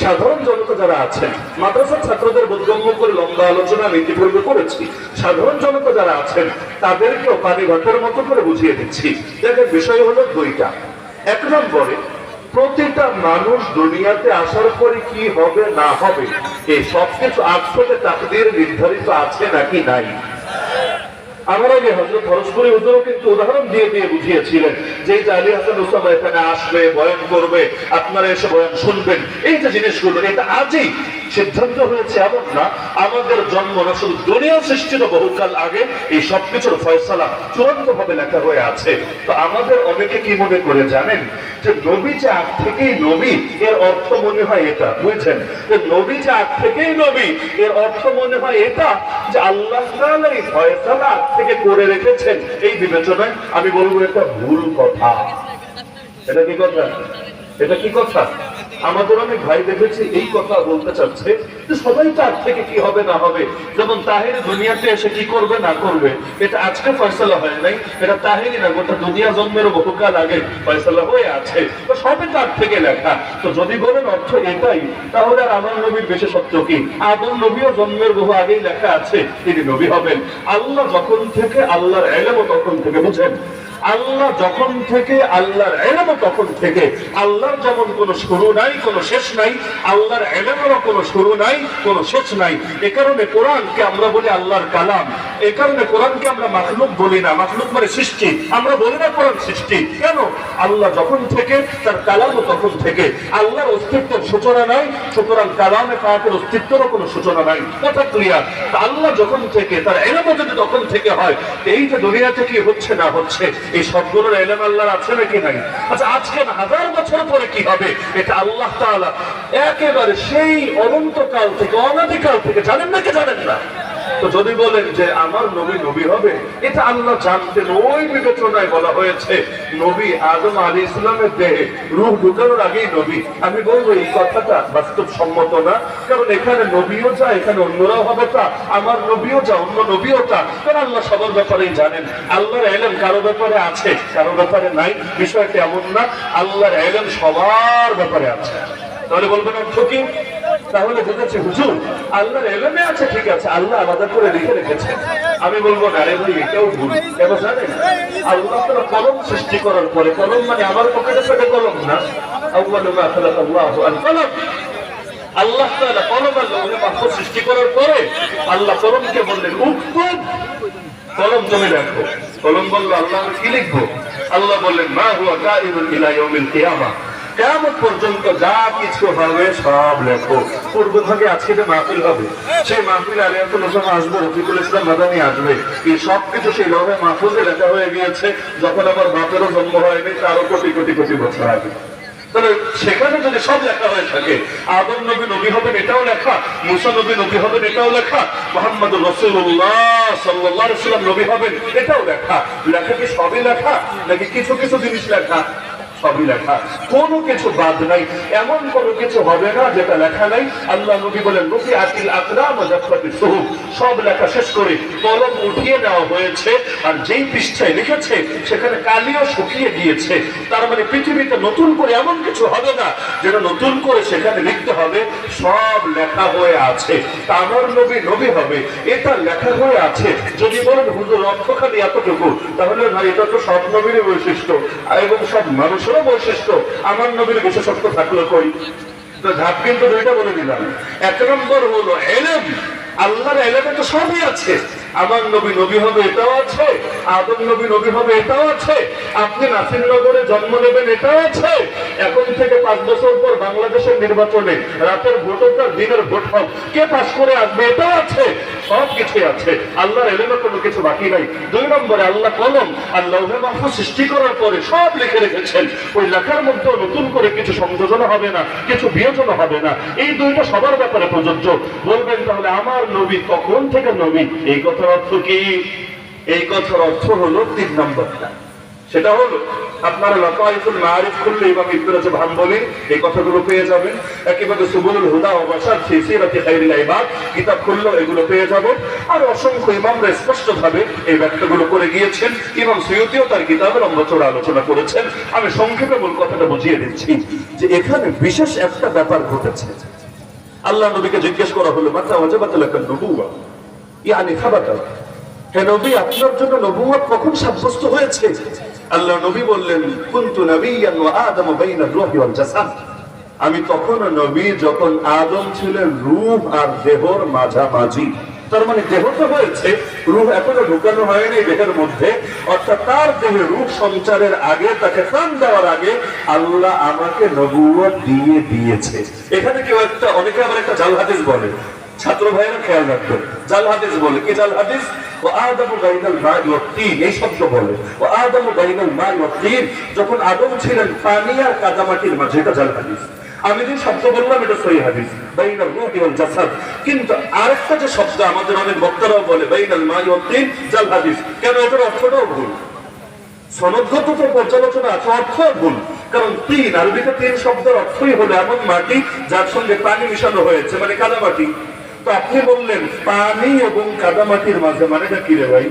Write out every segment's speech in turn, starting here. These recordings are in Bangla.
সাধারণ জনতা যারা আছেন, মাদ্রাসার ছাত্রদের বোধগম্য করে লম্বা আলোচনা আমি ইতিপূর্বে করেছি। সাধারণ জনতা যারা আছেন, তাদেরকেও পানি ঘটের মতো করে বুঝিয়ে দিচ্ছি। দেখেন, বিষয় হলো দুইটা। এক নম্বরে প্রতিটা মানুষ দুনিয়াতে আসার পরে কি হবে, না হবে এই সবকিছু আজ থেকে তাকদের নির্ধারিত আছে নাকি নাই? আমার আগে হজরত কিন্তু উদাহরণ দিয়ে দিয়ে বুঝিয়েছিলেন যে এই যে আলী হাসান উসামা এখানে আসবে করবে, আপনারা এসে শুনবেন। এই যে জিনিসগুলো, এটা আজই সিদ্ধান্ত হয়েছে এমন না, আমাদের জন্ম না, শুধু দুনিয়া সৃষ্টির বহুকাল আগে, এই সবকিছুর ফয়সালা চূড়ান্ত ভাবে লেখা হয়ে আছে। তো আমাদের অনেকে কি মনে করে জানেন যে নবী যে আগ থেকেই নবী, এর অর্থ মনে হয় এটা, বুঝছেন? যে নবী যে আগ থেকেই নবী, এর অর্থ মনে হয় এটা যে আল্লাহ ফয়সালা থেকে করে রেখেছেন এই বিবেচনায় আমি বলব এটা ভুল কথা। এটা কি কথা? এটা কি কথা? আমাদের অনেক ভাই দেখেছি এই কথা বলতে চাচ্ছে যে সবাই তার থেকে কি হবে না হবে? যেমন তাহের দুনিয়াতে এসে কি করবে, না করবে? এটা আজকে ফয়সলা হয় নাই। এটা তাহেরই না, গোটা দুনিয়া জন্মের বহুকাল আগে ফয়সলা হয়ে আছে। তো সবই তার থেকে লেখা। তো যদি বলেন অর্থ এটাই, তাহলে আর আমার নবীর বিশেষত্ব কি? আদম নবীও জন্মের বহু আগেই লেখা আছে, তিনি নবী হবেন। আল্লাহ যখন থেকে, আল্লাহর এলেমও তখন থেকে বুঝেন। আল্লাহ যখন থেকে, আল্লাহর এলেমও তখন থেকে, আল্লাহর যেমন কোনো শুরু নাই, কোনো শেষ নাই, আল্লাহর এলেমেরও কোনো শুরু নাই, কোনো শেষ নাই। এ কারণে কোরআনকে আমরা বলি আল্লাহর কালাম। এ কারণে কোরআনকে আমরা মাখলুক বলি না, মাখলুক মানে সৃষ্টি। আমরা বলি না কোরআন সৃষ্টি। কেন? আল্লাহ যখন থেকে, তার কালামও তখন থেকে। আল্লাহর অস্তিত্বের সূচনা নাই, সুতরাং কালামে পাকের অস্তিত্বেরও কোনো সূচনা নাই। কথা ক্লিয়ার আল্লাহ যখন থেকে, তার এলেমও যদি তখন থেকে হয়, এই যে দুনিয়াতে কি হচ্ছে না হচ্ছে, এই সবগুলোর এলেম আল্লাহর আছে নাকি নাই? আচ্ছা আজকে হাজার বছর পরে কি হবে? এটা আল্লাহ তাআলা একেবারে সেই অনন্তকাল থেকে অনাদিকাল থেকে জানেন নাকি জানেন না? তো যদি বলেন যে আমার নবী নবী হবে, এটা আল্লাহ জানতেন, ওই বিবেচনায় বলা হয়েছে, নবী আদম আলী ইসলামের দেহে রূহ ঢুকানোর আগেই নবী। আমি বলব, এই কথাটা বাস্তব সম্মত না, কারণ এখানে নবীও যা, এখানে অন্যরাও হবে তা, আমার নবীও যা, অন্য নবীও তা। কারণ আল্লাহ সবার ব্যাপারেই জানেন, আল্লাহর এলেম কারও ব্যাপারে আছে, কারও ব্যাপারে নাই, বিষয়টা এমন না, আল্লাহর এলেম সবার ব্যাপারে আছে। তাহলে বলবেন অর্থ কি তাহলে বুঝেছে হুজুর। আল্লাহর এলেমে আছে, ঠিক আছে। আল্লাহ আলাদা করে লিখে রেখেছেন। আমি বলব, না রে ভাই, এটাও ভুল। কেন জানেন? আল্লাহ তারা কলম সৃষ্টি করার পরে, কলম মানে আমার পকেটে পেটে কলম না। আউয়ালু মা খালাকাল্লাহু আল কলম। আল্লাহ তাআলা কলম আর লৌহে মাহফুজ সৃষ্টি করার পরে আল্লাহ কলমকে বললেন উক্তুব কলম তুমি লেখো। কলম বলল, আল্লাহ আমি কি লিখব? আল্লাহ বললেন, মা হুয়া কাইরুন ইলা ইয়াউমিল কিয়ামা। কেমন পর্যন্ত যা কিছু হবে, সব লেখো। পূর্ব ভাগে আজকে যে মাহফিল হবে, সেই মাহফিল আলিয়াতুল ইসলাম আসবে, রফিকুল ইসলাম মাদানি আসবে। এই সব কিছু সেই লোহে মাহফুজে লেখা হয়ে গিয়েছে, যখন আমার বাপেরও জন্ম হয়নি, তারও কোটি কোটি কোটি বছর আগে। তাহলে সেখানে যদি সব লেখা হয়ে থাকে, আদম নবী নবী হবেন এটাও লেখা, মুসা নবী নবী হবেন এটাও লেখা মোহাম্মদ রসুল্লাহ সাল্লাহ নবী হবেন এটাও লেখা। লেখা কি সবই লেখা, নাকি কিছু কিছু জিনিস লেখা? সবই লেখা। কোনো কিছু বাদ নাই, এমন কোনো কিছু হবে না যেটা লেখা নাই। আল্লাহ নবী বলেন রফি আকিল আকরাম জাফরাতি সুহুব সব লেখা শেষ করে কলম উঠিয়ে নেওয়া হয়েছে, আর যেই পৃষ্ঠায় লিখেছে, সেখানে কালিও শুকিয়ে গিয়েছে। তার মানে পৃথিবীতে নতুন করে এমন কিছু হবে না যেটা নতুন করে সেখানে লিখতে হবে, সব লেখা হয়ে আছে। আমার নবী নবী হবে, এটা লেখা হয়ে আছে। যদি বলেন, হুজুর অর্থ খালি এতটুকু। তাহলে ভাই, এটা তো সব নবীর বৈশিষ্ট্য। এবং সব মানুষেরও বৈশিষ্ট্য। আমার নবীর বিশেষত্ব থাকল কই? তো ধাপ কিন্তু দুইটা বলে দিলাম। এক নম্বর হলো এলেম। আল্লাহর এলেমে তো সবই আছে। আমার নবী নবী হবে এটাও আছে, আদম নবী নবী হবে এটাও আছে, আপনি নাসিরনগরে জন্ম নেবেন এটাও আছে। এখন থেকে পাঁচ বছর পর বাংলাদেশের নির্বাচনে রাতের ভোট হোক আর দিনের ভোট হোক, কে পাশ করে আসবে এটাও আছে, সব কিছুই আছে। আল্লাহর এলেমে কোনো কিছু বাকি নাই। দুই নম্বরে আল্লাহ কলম আর লৌহে মাহফুজ সৃষ্টি করার পরে সব লিখে রেখেছেন। ওই লেখার মধ্যেও নতুন করে কিছু সংযোজন হবে না, কিছু বিয়োজন হবে না। এই দুইটা সবার ব্যাপারে প্রযোজ্য। বলবেন তাহলে আমার নবী কখন থেকে নবী? এই কথার অর্থ কি? এই কথার অর্থ হলো তিন নম্বরটা সেটা হলো, আপনারা লতাইফুল মারিফ খুললে ইমাম ইবনুরাজ ভাম্বলি এই কথাগুলো পেয়ে যাবেন। একইভাবে সুবুলুল হুদা ও বাসার ফি সিরাতি খাইরুল ইবাদ, কিতাব খুললেও এগুলো পেয়ে যাবেন। আর অসংখ্য ইমামরা স্পষ্টভাবে এই ব্যাখ্যাগুলো করে গিয়েছেন। ইমাম সৈয়দিও তার কিতাবে লম্বচড়া আলোচনা করেছেন। আমি সংক্ষেপে মূল কথাটা বুঝিয়ে দিচ্ছি, যে এখানে বিশেষ একটা ব্যাপার ঘটেছে। আল্লাহ নবীকে জিজ্ঞেস করা হলো মাত্রা ওয়াজাবাতুল নবুয়া ইয়ানি খাবাতা হে নবী, আপনার জন্য নবুয়ত কখন সাব্যস্ত হয়েছে? আল্লাহ নবী বললেন, কুনতু ওয়া বাইনা রূহি ওয়াল জাসাদ। আমি তখন নবী যখন আদম ছিলেন, রূহ আর দেহর মাঝামাঝি। তার মানে দেহ তো হয়েছে, রূহ এখনও ঢুকানো হয়নি দেহের মধ্যে। অর্থাৎ তার দেহে রূপ সঞ্চারের আগে, তাকে প্রাণ দেওয়ার আগে আল্লাহ আমাকে নবুয়ত দিয়ে দিয়েছে। এখানে কেউ একটা, অনেকে আবার একটা জাল হাদিস বলে ছাত্র ভাইয়েরা খেয়াল রাখবেন। জাল হাদিস বলে, কি জাল হাদিস? ও আদম বাইনাল মাই ওয়া এই শব্দ বলে। ও আদম বাইনাল মাই ওয়া যখন আদম ছিলেন পানি আর কাদামাটির মাঝে, এটা জাল হাদিস। আমি যে শব্দ বললাম, এটা সহি হাদিস। বাইনাল রূহি ওয়াল জাসাদ। কিন্তু আরেকটা যে শব্দ আমাদের অনেক বক্তারাও বলে, বাইনাল মাই ওয়া জাল হাদিস। কেন এটার অর্থটাও ভুল? সনদগত তো পর্যালোচনা আছে অর্থ ভুল। কারণ তিন, আরবিতে তিন শব্দের অর্থই হলো এমন মাটি যার সঙ্গে পানি মিশানো হয়েছে মানে কাদা মাটি আপনি বললেন, পানি এবং কাদা মাটির মাঝে মানেটা কি রে ভাই?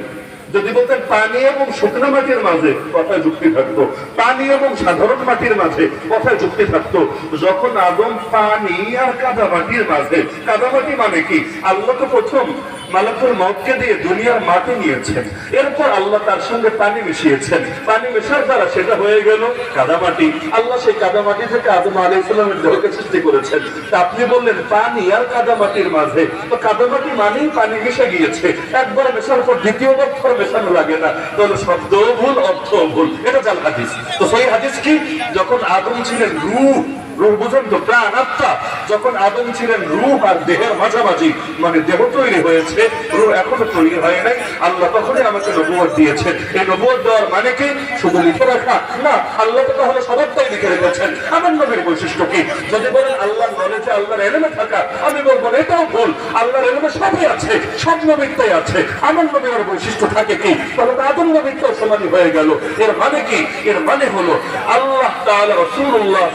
যদি বলতেন, পানি এবং শুকনো মাটির মাঝে কথা যুক্তি থাকতো। পানি এবং সাধারণ মাটির মাঝে কথা যুক্তি থাকতো। যখন আদম পানি আর কাদা মাটির মাঝে, কাদা মাটি মানে কি? আল্লাহ তো প্রথম মালাকুল মতকে দিয়ে দুনিয়ার মাটি নিয়েছেন। এরপর আল্লাহ তার সঙ্গে পানি মিশিয়েছেন। পানি মেশার দ্বারা সেটা হয়ে গেল কাদামাটি। আল্লাহ সেই কাদামাটি থেকে আদম আলী ইসলামের দেহকে সৃষ্টি করেছেন। তা আপনি বললেন, পানি আর কাদামাটির মাঝে। তো কাদামাটি মানেই পানি মিশে গিয়েছে। একবার মেশার পর দ্বিতীয় বছর মেশানো লাগে না। তাহলে শব্দ ভুল, অর্থ ভুল। এটা জাল হাদিস। তো সেই হাদিস কি? যখন আদম ছিলেন রূহ তো প্রাণ, আত্মা। যখন আদম ছিলেন রুহ আর দেহের মাঝামাঝি মানে দেহ তৈরি হয়েছে এখনও তৈরি হয় নাই। আল্লাহ তখনই আমাকে এই নবুয়ত দেওয়ার মানে কি? শুধু লিখে রাখা? না, আল্লাহ তো তাহলে সবটাই লিখে রেখেছেন। আমার নবীর বৈশিষ্ট্য কি? যদি বলেন আল্লাহর নলেজে আল্লাহর এলেমে থাকা, আমি বলব এটাও ভুল। আল্লাহর সবই আছে, সব নবীরটাই আছে। আমার নবীর বৈশিষ্ট্য থাকে কি? তাহলে আদম নবীরটাও সমানই হয়ে গেল। এর মানে কি? এর মানে হলো আল্লাহ তাআলা রাসূলুল্লাহ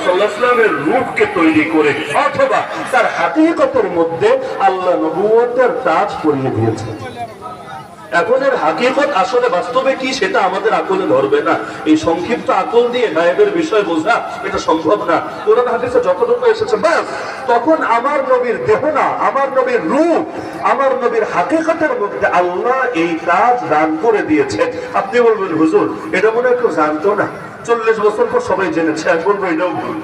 রূপকে তৈরি করে, অথবা তার হাকিকতের মধ্যে আল্লাহ নবুয়তের তাজ পরিয়ে দিয়েছেন। এখন এর হাকিকত আসলে বাস্তবে কি সেটা আমাদের আকলে ধরবে না। এই সংক্ষিপ্ত আকল দিয়ে গায়েবের বিষয় বোঝা এটা সম্ভব না। কোরআন হাদিসে যতটুকু এসেছে, ব্যাস। তখন আমার নবীর দেহ না, আমার নবীর রূপ, আমার নবীর হাকিকতের মধ্যে আল্লাহ এই কাজ দান করে দিয়েছেন আপনি বলবেন, হুজুর, এটা মনে হয় কেউ জানতো না। চল্লিশ বছর পর সবাই জেনেছে বলব এটাও ভুল।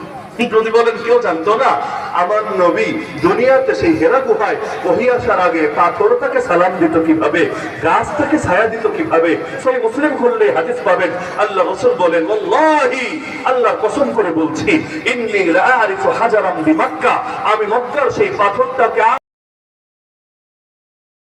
যদি বলেন, কেউ জানতো না? আমার নবী দুনিয়াতে সেই হেরা গুহায় ওহি আসার আগে পাথর তাকে সালাম দিত কীভাবে? গাছ তাকে ছায়া দিত কীভাবে? সেই মুসলিম খুললে হাদিস পাবেন। আল্লাহ রসুল বলেন, ওয়াল্লাহি, আল্লাহ কসম করে বলছি, ইন্নি লা আরিফু হাজারাম বিমাক্কা। আমি মক্কার সেই পাথরটাকে